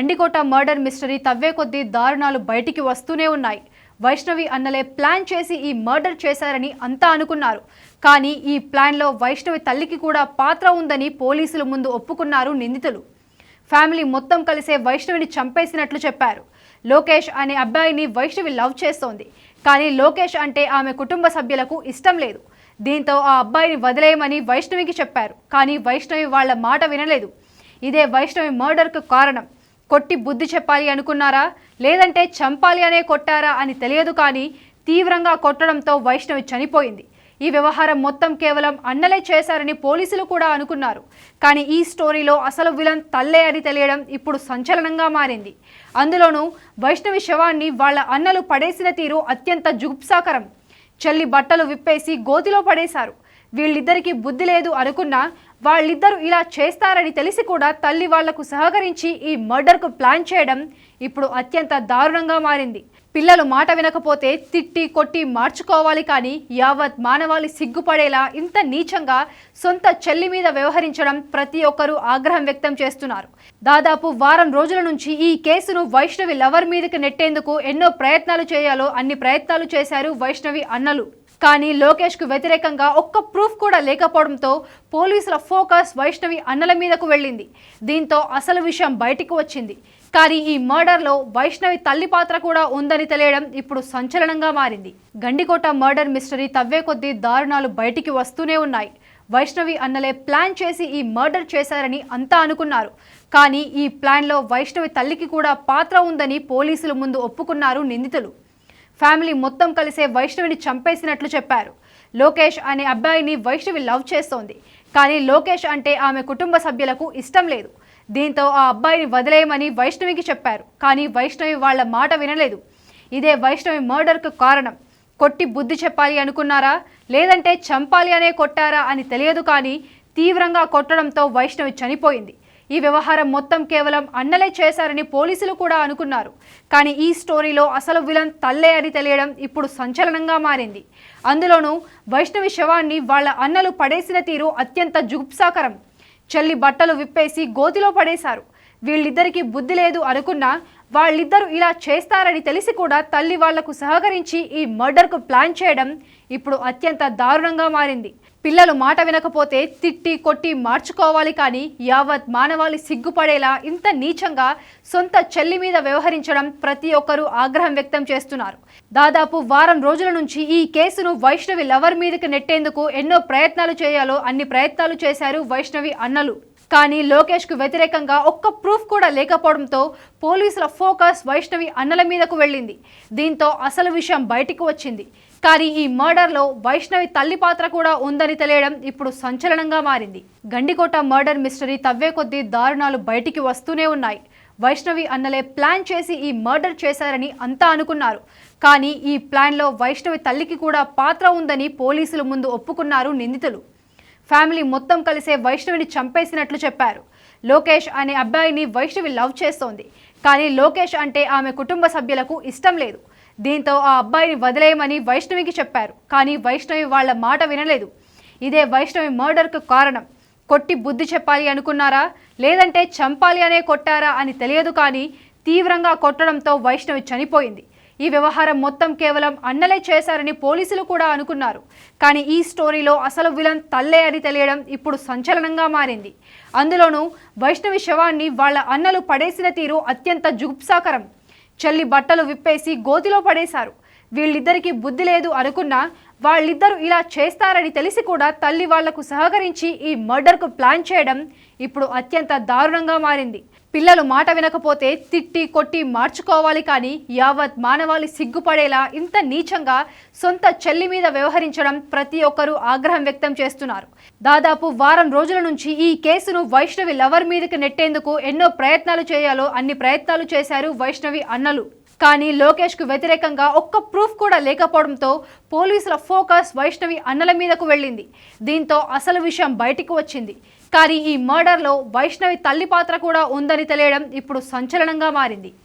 Gandikota murder mystery తవ్వే కొద్దీ దారుణాలు బయటికి వస్తూనే ఉన్నాయి. వైష్ణవి అన్నలే ప్లాన్ చేసి ఈ మర్డర్ చేశారని అంతా అనుకున్నారు. కానీ ఈ ప్లాన్లో వైష్ణవి తల్లికి కూడా పాత్ర ఉందని పోలీసుల ముందు ఒప్పుకున్నారు నిందితులు. ఫ్యామిలీ మొత్తం కలిసే వైష్ణవిని చంపేసినట్లు చెప్పారు. లోకేష్ అనే అబ్బాయిని వైష్ణవి లవ్ చేస్తోంది. కానీ లోకేష్ అంటే ఆమె కుటుంబ సభ్యులకు ఇష్టం లేదు. దీంతో ఆ అబ్బాయిని వదిలేయమని వైష్ణవికి చెప్పారు. కానీ వైష్ణవి వాళ్ళ మాట వినలేదు. ఇదే వైష్ణవి మర్డర్కు కారణం. కొట్టి బుద్ధి చెప్పాలి అనుకున్నారా? లేదంటే చంపాలి అనే కొట్టారా అని తెలియదు కానీ తీవ్రంగా కొట్టడంతో వైష్ణవి చనిపోయింది. ఈ వ్యవహారం మొత్తం కేవలం అన్నలే చేశారని పోలీసులు కూడా అనుకున్నారు. కానీ ఈ స్టోరీలో అసలు విలన్ తల్లే అని తెలియడం ఇప్పుడు సంచలనంగా మారింది. అందులోనూ వైష్ణవి శవాన్ని వాళ్ళ అన్నలు పడేసిన తీరు అత్యంత జుగుప్సాకరం. చెల్లి బట్టలు విప్పేసి గోతిలో పడేశారు. వీళ్ళిద్దరికీ బుద్ధి లేదు అనుకున్నా వాళ్ళిద్దరూ ఇలా చేస్తారని తెలిసి కూడా తల్లి వాళ్ళకు సహకరించి ఈ మర్డర్కు ప్లాన్ చేయడం ఇప్పుడు అత్యంత దారుణంగా మారింది. పిల్లలు మాట వినకపోతే తిట్టి కొట్టి మార్చుకోవాలి కానీ యావత్ మానవాళి సిగ్గుపడేలా ఇంత నీచంగా సొంత చెల్లి మీద వ్యవహరించడం ప్రతి ఒక్కరూ ఆగ్రహం వ్యక్తం చేస్తున్నారు. దాదాపు వారం రోజుల నుంచి ఈ కేసును వైష్ణవి లవర్ మీదకి నెట్టేందుకు ఎన్నో ప్రయత్నాలు చేయాలో అన్ని ప్రయత్నాలు చేశారు వైష్ణవి అన్నలు. కానీ లోకేష్కు వ్యతిరేకంగా ఒక్క ప్రూఫ్ కూడా లేకపోవడంతో పోలీసుల ఫోకస్ వైష్ణవి అన్నల మీదకు వెళ్ళింది. దీంతో అసలు విషయం బయటికి వచ్చింది. కానీ ఈ మర్డర్లో వైష్ణవి తల్లి పాత్ర కూడా ఉందని తెలియడం ఇప్పుడు సంచలనంగా మారింది. గండికోట మర్డర్ మిస్టరీ తవ్వే కొద్దీ దారుణాలు బయటికి వస్తూనే ఉన్నాయి. వైష్ణవి అన్నలే ప్లాన్ చేసి ఈ మర్డర్ చేశారని అంతా అనుకున్నారు. కానీ ఈ ప్లాన్లో వైష్ణవి తల్లికి కూడా పాత్ర ఉందని పోలీసుల ముందు ఒప్పుకున్నారు నిందితులు. ఫ్యామిలీ మొత్తం కలిసే వైష్ణవిని చంపేసినట్లు చెప్పారు. లోకేష్ అనే అబ్బాయిని వైష్ణవి లవ్ చేస్తోంది. కానీ లోకేష్ అంటే ఆమె కుటుంబ సభ్యులకు ఇష్టం లేదు. దీంతో ఆ అబ్బాయిని వదిలేయమని వైష్ణవికి చెప్పారు. కానీ వైష్ణవి వాళ్ళ మాట వినలేదు. ఇదే వైష్ణవి మర్డర్కు కారణం. కొట్టి బుద్ధి చెప్పాలి అనుకున్నారా? లేదంటే చంపాలి అనే కొట్టారా అని తెలియదు కానీ తీవ్రంగా కొట్టడంతో వైష్ణవి చనిపోయింది. ఈ వ్యవహారం మొత్తం కేవలం అన్నలే చేశారని పోలీసులు కూడా అనుకున్నారు. కానీ ఈ స్టోరీలో అసలు విలన్ తల్లే అని తెలియడం ఇప్పుడు సంచలనంగా మారింది. అందులోనూ వైష్ణవి శవాన్ని వాళ్ళ అన్నలు పడేసిన తీరు అత్యంత జుగుప్సాకరం. చెల్లి బట్టలు విప్పేసి గోతిలో పడేశారు. వీళ్ళిద్దరికీ బుద్ధి లేదు అనుకున్నా వాళ్ళిద్దరూ ఇలా చేస్తారని తెలిసి కూడా తల్లి వాళ్ళకు సహకరించి ఈ మర్డర్కు ప్లాన్ చేయడం ఇప్పుడు అత్యంత దారుణంగా మారింది. పిల్లలు మాట వినకపోతే తిట్టి కొట్టి మార్చుకోవాలి కానీ యావత్ మానవాళి సిగ్గుపడేలా ఇంత నీచంగా సొంత చెల్లి మీద వ్యవహరించడం ప్రతి ఒక్కరూ ఆగ్రహం వ్యక్తం చేస్తున్నారు. దాదాపు వారం రోజుల నుంచి ఈ కేసును వైష్ణవి లవర్ మీదకి నెట్టేందుకు ఎన్నో ప్రయత్నాలు చేయాలో అన్ని ప్రయత్నాలు చేశారు వైష్ణవి అన్నలు. కానీ లోకేష్కు వ్యతిరేకంగా ఒక్క ప్రూఫ్ కూడా లేకపోవడంతో పోలీసుల ఫోకస్ వైష్ణవి అన్నల మీదకు వెళ్ళింది. దీంతో అసలు విషయం బయటికి వచ్చింది. కానీ ఈ మర్డర్లో వైష్ణవి తల్లి పాత్ర కూడా ఉందని తెలియడం ఇప్పుడు సంచలనంగా మారింది. గండికోట మర్డర్ మిస్టరీ తవ్వే కొద్దీ దారుణాలు బయటికి వస్తూనే ఉన్నాయి. వైష్ణవి అన్నలే ప్లాన్ చేసి ఈ మర్డర్ చేశారని అంతా అనుకున్నారు. కానీ ఈ ప్లాన్లో వైష్ణవి తల్లికి కూడా పాత్ర ఉందని పోలీసుల ముందు ఒప్పుకున్నారు నిందితులు. ఫ్యామిలీ మొత్తం కలిసే వైష్ణవిని చంపేసినట్లు చెప్పారు. లోకేష్ అనే అబ్బాయిని వైష్ణవి లవ్ చేస్తోంది. కానీ లోకేష్ అంటే ఆమె కుటుంబ సభ్యులకు ఇష్టం లేదు. దీంతో ఆ అబ్బాయిని వదిలేయమని వైష్ణవికి చెప్పారు. కానీ వైష్ణవి వాళ్ళ మాట వినలేదు. ఇదే వైష్ణవి మర్డర్కు కారణం. కొట్టి బుద్ధి చెప్పాలి అనుకున్నారా? లేదంటే చంపాలి అనే కొట్టారా అని తెలియదు కానీ తీవ్రంగా కొట్టడంతో వైష్ణవి చనిపోయింది. ఈ వ్యవహారం మొత్తం కేవలం అన్నలే చేశారని పోలీసులు కూడా అనుకున్నారు. కానీ ఈ స్టోరీలో అసలు విలన్ తల్లే అని తెలియడం ఇప్పుడు సంచలనంగా మారింది. అందులోనూ వైష్ణవి శవాన్ని వాళ్ళ అన్నలు పడేసిన తీరు అత్యంత జుగుప్సాకరం. చెల్లి బట్టలు విప్పేసి గోతిలో పడేశారు. వీళ్ళిద్దరికీ బుద్ధి లేదు అనుకున్నా వాళ్ళిద్దరూ ఇలా చేస్తారని తెలిసి కూడా తల్లి వాళ్ళకు సహకరించి ఈ మర్డర్కు ప్లాన్ చేయడం ఇప్పుడు అత్యంత దారుణంగా మారింది. పిల్లలు మాట వినకపోతే తిట్టి కొట్టి మార్చుకోవాలి కానీ యావత్ మానవాళి సిగ్గుపడేలా ఇంత నీచంగా సొంత చెల్లి మీద వ్యవహరించడం ప్రతి ఒక్కరూ ఆగ్రహం వ్యక్తం చేస్తున్నారు. దాదాపు వారం రోజుల నుంచి ఈ కేసును వైష్ణవి లవర్ మీదకి నెట్టేందుకు ఎన్నో ప్రయత్నాలు చేయాలో అన్ని ప్రయత్నాలు చేశారు వైష్ణవి అన్నలు. కానీ లోకేష్కు వ్యతిరేకంగా ఒక్క ప్రూఫ్ కూడా లేకపోవడంతో పోలీసుల ఫోకస్ వైష్ణవి అన్నల మీదకు వెళ్ళింది. దీంతో అసలు విషయం బయటికి వచ్చింది. కానీ ఈ మర్డర్లో వైష్ణవి తల్లి పాత్ర కూడా ఉందని తెలియడం ఇప్పుడు సంచలనంగా మారింది.